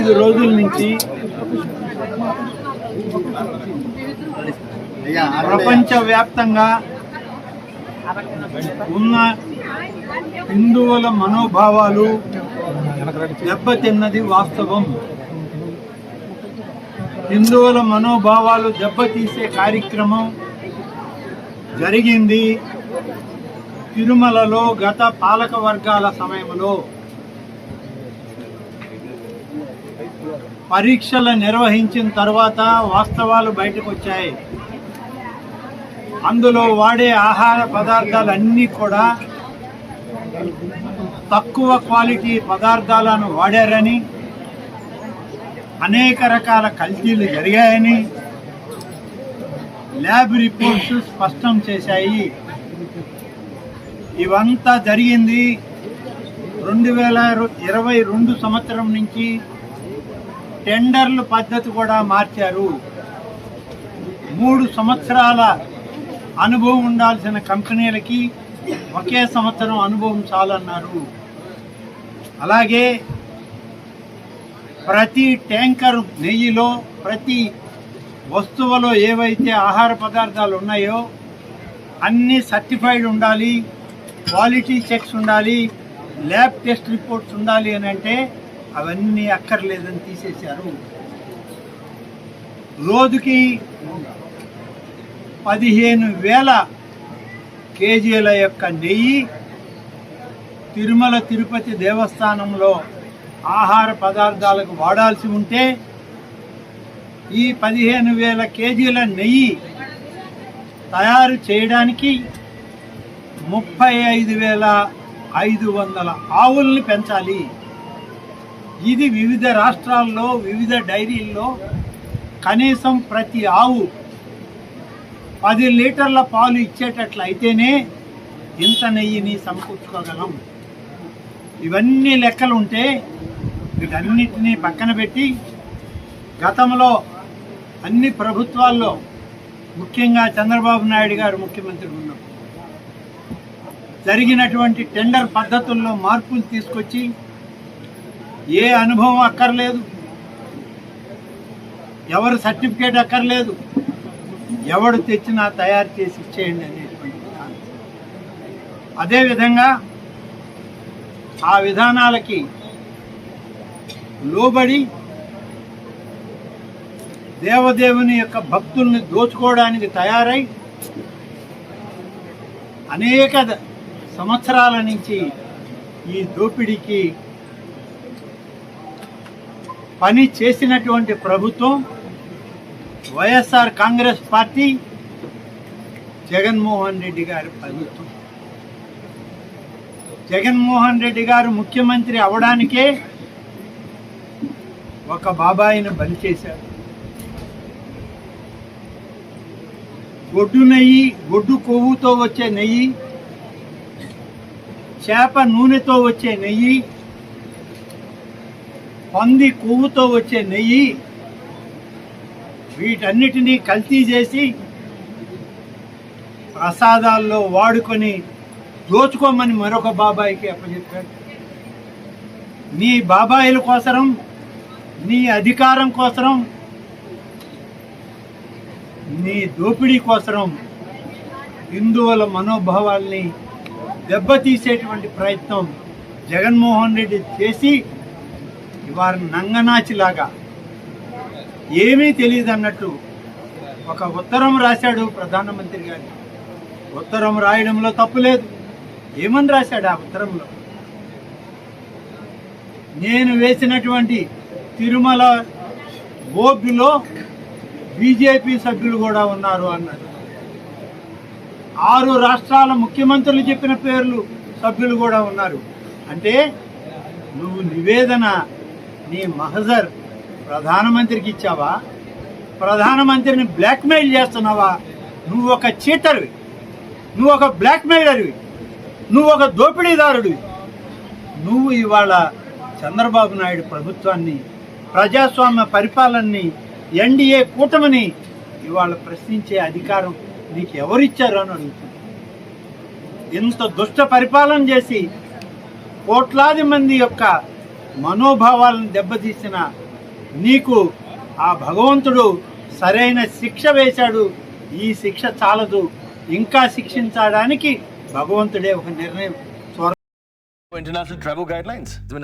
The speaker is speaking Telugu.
ఐదు రోజుల నుంచి ప్రపంచ వ్యాప్తంగా ఉన్న హిందువుల మనోభావాలు దెబ్బతిన్నది వాస్తవం. హిందువుల మనోభావాలు దెబ్బతీసే కార్యక్రమం జరిగింది తిరుమలలో గత పాలక వర్గాల సమయంలో. పరీక్షలు నిర్వహించిన తర్వాత వాస్తవాలు బయటకు వచ్చాయి. అందులో వాడే ఆహార పదార్థాలు అన్నీ కూడా తక్కువ క్వాలిటీ పదార్థాలను వాడారని అనేక రకాల కల్తీలు జరిగాయని ల్యాబ్ రిపోర్ట్స్ స్పష్టం చేశాయి. ఇవంతా జరిగింది రెండు వేల ఇరవై రెండు సంవత్సరం నుంచి టెండర్లు పద్ధతి కూడా మార్చారు. మూడు సంవత్సరాల అనుభవం ఉండాల్సిన కంపెనీలకి ఒకే సంవత్సరం అనుభవం చాలన్నారు. అలాగే ప్రతి ట్యాంకర్ నెయ్యిలో ప్రతి వస్తువులో ఏవైతే ఆహార పదార్థాలు ఉన్నాయో అన్నీ సర్టిఫైడ్ ఉండాలి క్వాలిటీ చెక్స్ ఉండాలి ల్యాబ్ టెస్ట్ రిపోర్ట్స్ ఉండాలి అని అంటే అవన్నీ అక్కర్లేదని తీసేశారు. రోజుకి పదిహేను వేల కేజీల యొక్క నెయ్యి తిరుమల తిరుపతి దేవస్థానంలో ఆహార పదార్థాలకు వాడాల్సి ఉంటే ఈ పదిహేను వేల కేజీల నెయ్యి తయారు చేయడానికి ముప్పై ఐదు వేల ఐదు వందల ఆవుల్ని పెంచాలి. ఇది వివిధ రాష్ట్రాల్లో వివిధ డైరీల్లో కనీసం ప్రతి ఆవు పది లీటర్ల పాలు ఇచ్చేటట్లయితేనే ఇంత నెయ్యిని సమకూర్చుకోగలం. ఇవన్నీ లెక్కలు ఉంటే వీటన్నిటినీ పక్కన పెట్టి గతంలో అన్ని ప్రభుత్వాల్లో ముఖ్యంగా చంద్రబాబు నాయుడు గారు ముఖ్యమంత్రి ఉన్నప్పుడు జరిగినటువంటి టెండర్ పద్ధతుల్లో మార్పులు తీసుకొచ్చి ఏ అనుభవం అక్కర్లేదు. ఎవరు సర్టిఫికేట్ అక్కర్లేదు. ఎవడు తెచ్చినా తయారు చేసి ఇచ్చేయండి అనేటువంటి విధానం. అదేవిధంగా ఆ విధానాలకి లోబడి దేవదేవుని యొక్క భక్తుల్ని దోచుకోవడానికి తయారై అనేక సంవత్సరాల నుంచి ఈ దోపిడీకి పని చేసినటువంటి ప్రభుత్వం వైఎస్ఆర్ కాంగ్రెస్ పార్టీ జగన్మోహన్ రెడ్డి గారి ప్రభుత్వం. జగన్మోహన్ రెడ్డి గారు ముఖ్యమంత్రి అవడానికే ఒక బాబాయిని బలి చేశారు. గొడ్డు నెయ్యి గొడ్డు కొవ్వుతో వచ్చే నెయ్యి చేప నూనెతో వచ్చే నెయ్యి పంది కొవ్వుతో వచ్చే నెయ్యి వీటన్నిటినీ కల్తీ చేసి ప్రసాదాల్లో వాడుకొని దోచుకోమని మరొక బాబాయికి అప్పచెప్పాడు నీ బాబాయిల కోసరం నీ అధికారం కోసరం నీ దోపిడీ కోసరం హిందువుల మనోభావాల్ని దెబ్బతీసేటువంటి ప్రయత్నం జగన్మోహన్ రెడ్డి చేసి ఇవారు నంగనాచిలాగా. ఏమీ తెలియదు అన్నట్టు ఒక ఉత్తరం రాశాడు ప్రధానమంత్రి గారు. ఉత్తరం రాయడంలో తప్పు లేదు. ఏమని రాశాడు ఆ ఉత్తరంలో? నేను వేసినటువంటి తిరుమల బోర్డులో బీజేపీ సభ్యులు కూడా ఉన్నారు అన్నారు. ఆరు రాష్ట్రాల ముఖ్యమంత్రులు చెప్పిన పేర్లు సభ్యులు కూడా ఉన్నారు. అంటే నువ్వు నివేదన నీ మహజర్ ప్రధానమంత్రికి ఇచ్చావా? ప్రధానమంత్రిని బ్లాక్మెయిల్ చేస్తున్నావా? నువ్వు ఒక చీటర్వి. నువ్వు ఒక బ్లాక్మెయిలర్వి. నువ్వు ఒక దోపిడీదారుడివి. నువ్వు ఇవాళ చంద్రబాబు నాయుడు ప్రభుత్వాన్ని ప్రజాస్వామ్య పరిపాలనని ఎన్డీఏ కూటమిని ఇవాళ ప్రశ్నించే అధికారం నీకు ఎవరిచ్చారు అని అడుగుతుంది ఇంత దుష్ట పరిపాలన చేసి కోట్లాది మంది యొక్క మనోభావాలను దెబ్బతీసిన నీకు ఆ భగవంతుడు సరైన శిక్ష వేశాడు. ఈ శిక్ష చాలదు. ఇంకా శిక్షించడానికి భగవంతుడే ఒక నిర్ణయం. international travel guidelines.